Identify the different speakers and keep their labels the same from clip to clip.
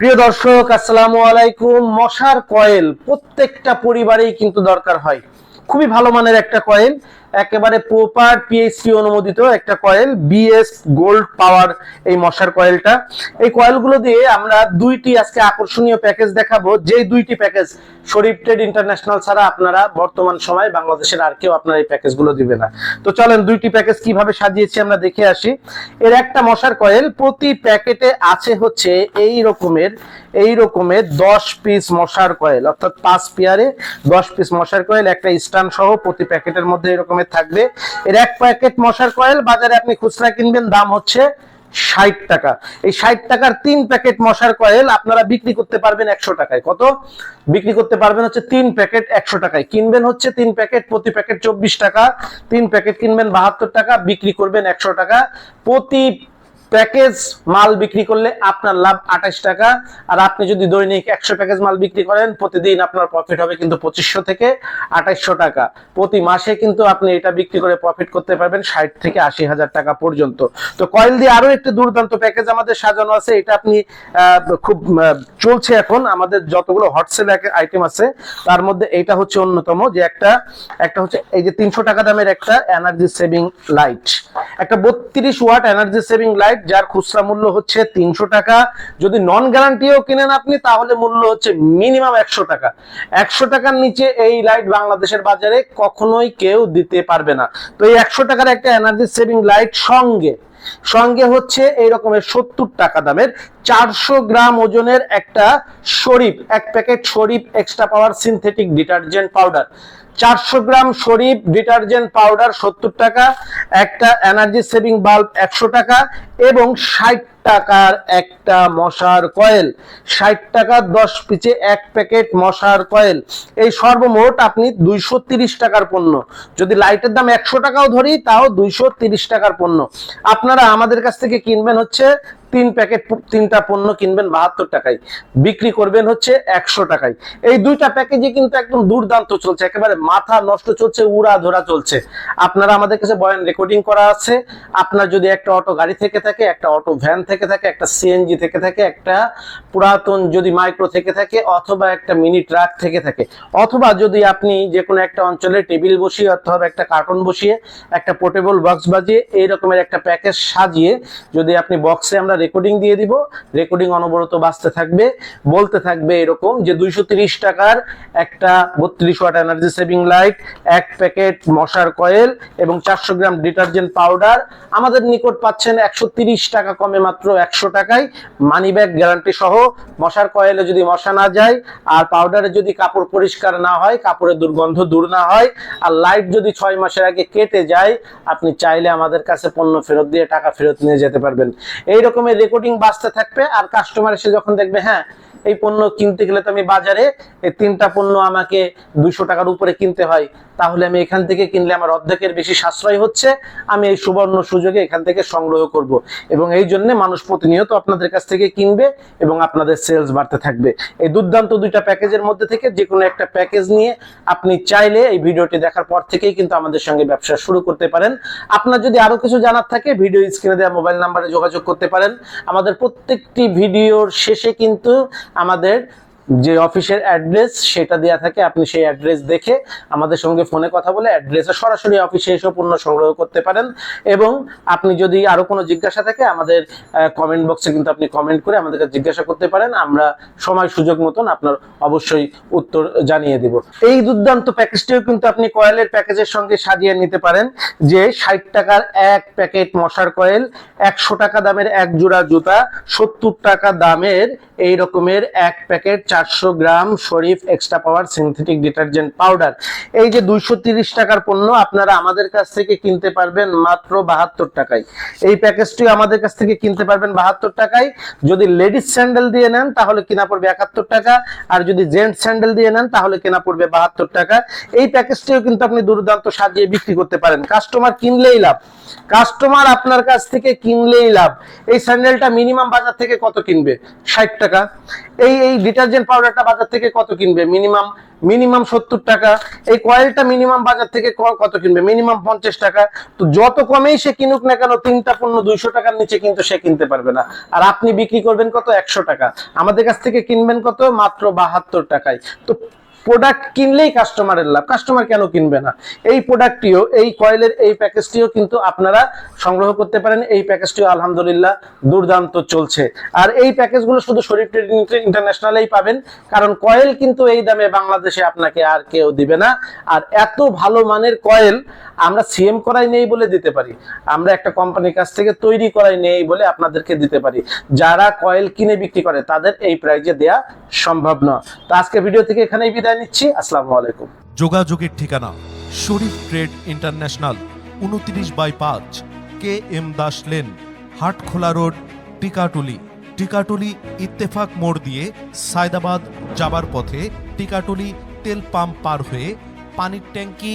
Speaker 1: প্রিয় দর্শক, আসসালামু আলাইকুম। মশার কয়েল প্রত্যেকটা পরিবারেই কিন্তু দরকার হয়। খুবই ভালো মানের একটা কয়েল। একেবারে প্রপার পিএইচপি অনুমোদিত একটা কয়েল বিএস গোল্ড পাওয়ার এই মশার কয়েলটা এই কয়েলগুলো দিয়ে আমরা দুইটি আজকে আকর্ষণীয় প্যাকেজ দেখাবো। যে দুইটি প্যাকেজ শরীফ ট্রেড ইন্টারন্যাশনাল ছাড়া আপনারা বর্তমান সময় বাংলাদেশের আর কেউ আপনার এই প্যাকেজগুলো দিবে না। তো চলেন দুইটি প্যাকেজ কীভাবে সাজিয়েছি আমরা দেখে আসি। এর একটা মশার কয়েল প্রতি প্যাকেটে আছে হচ্ছে এই রকমের এই রকমের দশ পিস মশার কয়েল অর্থাৎ পাঁচ পেয়ারে দশ পিস মশার কয়েল একটা স্ট্যান্ড সহ প্রতি প্যাকেটের মধ্যে এরকমের থাকবে। এর এক প্যাকেট মশার কয়েল, বাজারে আপনি খুচরা কিনবেন, দাম হচ্ছে ষাট টাকা। এই ষাট টাকার তিন প্যাকেট মশার কয়েল আপনারা বিক্রি করতে পারবেন একশো টাকায়। কত? বিক্রি করতে পারবেন হচ্ছে তিন প্যাকেট একশো টাকায়। কিনবেন হচ্ছে তিন প্যাকেট, প্রতি প্যাকেট চব্বিশ টাকা। তিন প্যাকেট কিনবেন বাহাত্তর টাকা, বিক্রি করবেন একশো টাকা। প্রতি প্যাকেজ মাল বিক্রি করলে আপনার লাভ আঠাশ টাকা। আর আপনি যদি দৈনিক একশো প্যাকেজ মাল বিক্রি করেন, প্রতিদিন আপনার প্রফিট হবে কিন্তু পঁচিশশো থেকে আঠাইশশো টাকা। প্রতি মাসে কিন্তু আপনি এটা বিক্রি করে প্রফিট করতে পারবেন ষাট থেকে আশি হাজার টাকা পর্যন্ত। তো কয়েল দিয়ে আরও একটি দুর্দান্ত প্যাকেজ আমাদের সাজানো আছে। এটা আপনি খুব চলছে এখন। আমাদের যতগুলো হটসেল আইটেম আছে, তার মধ্যে এটা হচ্ছে অন্যতম যে একটা একটা হচ্ছে এই যে তিনশো টাকা দামের একটা এনার্জি সেভিং লাইট একটা বত্রিশ ওয়াট এনার্জি সেভিং লাইট যার খুচরা মূল্য হচ্ছে তিনশো টাকা। যদি নন গ্যারান্টিও কিনেন আপনি, তাহলে মূল্য হচ্ছে মিনিমাম একশো টাকা। একশো টাকার নিচে এই লাইট বাংলাদেশের বাজারে কখনোই কেউ দিতে পারবে না। তো এই একশো টাকার একটা এনার্জি সেভিং লাইট সঙ্গে সঙ্গে হচ্ছে এই রকমের সত্তর টাকা দামের চারশো গ্রাম ওজনের একটা শরীফ, এক packet Sharif extra power synthetic detergent powder চারশো গ্রাম শরীফ ডিটারজেন্ট পাউডার সত্তর টাকা, একটা এনার্জি সেভিং বাল্ব একশো টাকা এবং ষাট টাকার একটা মশার কয়েল। ষাট টাকার দশ পিচে এক প্যাকেট মশার কয়েল। এই সর্বমোট আপনি দুইশো তিরিশ টাকার পণ্য। যদি লাইটের দাম একশো টাকাও ধরি, তাও দুইশো টাকার পণ্য। আপনারা আমাদের কাছ থেকে কিনবেন হচ্ছে তিন প্যাকেট তিনটা পণ্য কিনবেন বাহাত্তর টাকায়। বিক্রি করবেন হচ্ছে একশো টাকায়। এই দুইটা প্যাকেজে কিন্তু একদম দুর্দান্ত চলছে। একেবারে মাথা নষ্ট চলছে, উড়া ধরা চলছে। আপনারা আমাদের কাছে বয়ান রেকর্ডিং করা আছে। আপনার যদি একটা অটো গাড়ি থেকে থাকে, একটা অটো ভ্যান থেকে থাকে, একটা সিএনজি থেকে থাকে, একটা পুরাতন যদি মাইক্রো থেকে থাকে, অথবা একটা মিনি ট্রাক থেকে থাকে, অথবা যদি আপনি যে কোনো একটা অঞ্চলে টেবিল বসিয়ে অথবা একটা কার্টন বসিয়ে একটা পোর্টেবল বক্স বাজিয়ে এই রকমের একটা প্যাকেজ সাজিয়ে যদি আপনি বক্সে আমরা রেকর্ডিং দিয়ে দিব। রেকর্ডিং অনবরত বাঁচতে থাকবে, বলতে থাকবে এরকম যে দুইশো তিরিশ টাকার একটা বত্রিশ ওয়াট এনার্জি সেভিং লাইট এক প্যাকেট মশার কয়েল এবং চারশো গ্রাম ডিটারজেন্ট পাউডার আমাদের নিকট পাচ্ছেন একশো তিরিশ টাকা কমে মাত্র একশো টাকায়। মানি ব্যাগ গ্যারান্টি সহ মশার কয়েলে যদি মশা না যায় আর পাউডারে যদি কাপড় পরিষ্কার না হয়, কাপড়ের দুর্গন্ধ দূর না হয় আর লাইট যদি ছয় মাসের আগে কেটে যায়, আপনি চাইলে আমাদের কাছে পণ্য ফেরত দিয়ে টাকা ফেরত নিয়ে যেতে পারবেন। এই রকমের রেকর্ডিং বাঁচতে থাকবে আর কাস্টমার এসে যখন দেখবে হ্যাঁ এই পণ্য কিনতে গেলে তো আমি বাজারে, এই তিনটা পণ্য আমাকে দুইশো টাকার উপরে কিনতে হয়। তাহলে আমি এখান থেকে কিনলে আমার অর্ধেকের বেশি সাশ্রয় হচ্ছে, আমি এই সুবর্ণ সুযোগে এখান থেকে সংগ্রহ করব। এবং এই জন্য মানুষ প্রতিনিয়ত আপনাদের কাছ থেকে কিনবে এবং আপনাদের সেলস বাড়তে থাকবে। এই দুর্দান্ত দুইটা প্যাকেজের মধ্যে থেকে যে কোনো একটা প্যাকেজ নিয়ে আপনি চাইলে এই ভিডিওটি দেখার পর থেকেই কিন্তু আমাদের সঙ্গে ব্যবসা শুরু করতে পারেন। আপনার যদি আরও কিছু জানার থাকে, ভিডিও স্ক্রিনে দেওয়া মোবাইল নাম্বারে যোগাযোগ করতে পারেন। আমাদের প্রত্যেকটি ভিডিওর শেষে কিন্তু আমাদের যে অফিসের অ্যাড্রেস সেটা দেওয়া থাকে, আপনি সেই অ্যাড্রেস দেখে আমাদের সঙ্গে ফোনে কথা বলে অ্যাড্রেসে সরাসরি অফিসে এসে পণ্য সংগ্রহ করতে পারেন। এবং আপনি যদি আরও কোনো জিজ্ঞাসা থাকে, আমাদের কমেন্ট বক্সে কিন্তু আপনি কমেন্ট করে আমাদেরকে জিজ্ঞাসা করতে পারেন। আমরা সময় সুযোগ মতন আপনার অবশ্যই উত্তর জানিয়ে দেব। এই দুর্দান্ত প্যাকেজটিও কিন্তু আপনি কয়েলের প্যাকেজের সঙ্গে সাজিয়ে নিতে পারেন, যে ষাট টাকার এক প্যাকেট মশার কয়েল একশো টাকা দামের এক জোড়া জুতা, সত্তর টাকা দামের এই রকমের এক প্যাকেট চারশো gram Sharif extra power synthetic detergent powder এই যে দুইশো টাকার পণ্য আপনারা আমাদের কাছ থেকে কিনতে পারবেন মাত্র বাহাত্তর টাকায়। এই প্যাকেজটি আমাদের কাছ থেকে কিনতে পারবেন বাহাত্তর টাকায়। যদি লেডিস স্যান্ডেল দিয়ে নেন, তাহলে কিনা পড়বে একাত্তর টাকা। আর যদি জেন্টস স্যান্ডেল দিয়ে নেন, তাহলে কেনা পড়বে বাহাত্তর টাকা। এই প্যাকেজটিও কিন্তু আপনি দুর্দান্ত সাজিয়ে বিক্রি করতে পারেন। কাস্টমার কিনলেই লাভ। কাস্টমার আপনার কাছ থেকে কিনলেই লাভ। এই স্যান্ডেলটা মিনিমাম বাজার থেকে কত কিনবে? ষাট টাকা। এই এই ডিটারজেন্ট পাউডারটা বাজার থেকে কত কিনবে? মিনিমাম মিনিমাম সত্তর টাকা। এই কয়েলটা মিনিমাম বাজার থেকে কত কিনবে? মিনিমাম পঞ্চাশ টাকা। তো যত কমেই সে কিনুক না কেন, তিনটা পণ্য দুইশো টাকার নিচে কিন্তু সে কিনতে পারবে না। আর আপনি বিক্রি করবেন কত? একশো টাকা। আমাদের কাছ থেকে কিনবেন কত? মাত্র বাহাত্তর টাকায়। তো প্রোডাক্ট কিনলেই কাস্টমারের লাভ। কাস্টমার কেন কিনবে না? এই প্রোডাক্টটিও এই কয়েলের এই প্যাকেজটিও কিন্তু আপনারা সংগ্রহ করতে পারেন। এই প্যাকেজটিও আলহামদুলিল্লাহ দুর্দান্ত চলছে। আর এই প্যাকেজগুলো শুধু শরীফ ট্রেডিং ইন্টারন্যাশনালেই পাবেন। কারণ কয়েল কিন্তু এই দামে বাংলাদেশে আপনাকে আর কেউ দিবে না। আর এত ভালো মানের কয়েল আমরা সিএম করাই নেই বলে দিতে পারি। আমরা একটা কোম্পানির কাছ থেকে তৈরি করাই নেই বলে আপনাদেরকে দিতে পারি। যারা কয়েল কিনে বিক্রি করে, তাদের এই প্রাইজে দেয়া সম্ভব না। তো আজকে ভিডিও থেকে এখানেই বিদায় নিচ্ছি। আসসালামু আলাইকুম।
Speaker 2: যোগাযোগের ঠিকানা, শরীফ ট্রেড ইন্টারন্যাশনাল, উনত্রিশ বাই পাঁচ, K M Das lane, Hatkhola road, Tikatuli. Tikatuli Ittefaq মোড় দিয়ে সায়দাবাদ যাবার পথে টিকাটুলি তেল পাম্প পার হয়ে পানির ট্যাঙ্কি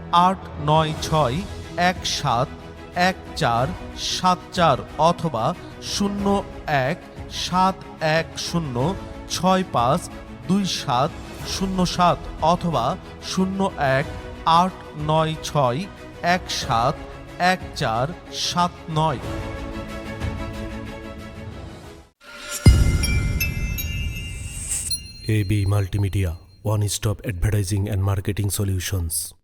Speaker 2: আট নয় ছয় এক সাত এক চার সাত চার অথবা শূন্য এক সাত এক শূন্য ছয় পাঁচ দুই সাত শূন্য সাত অথবা শূন্য এক আট নয় ছয় এক সাত এক চার সাত নয়
Speaker 3: AB Multimedia, one stop advertising and marketing solutions.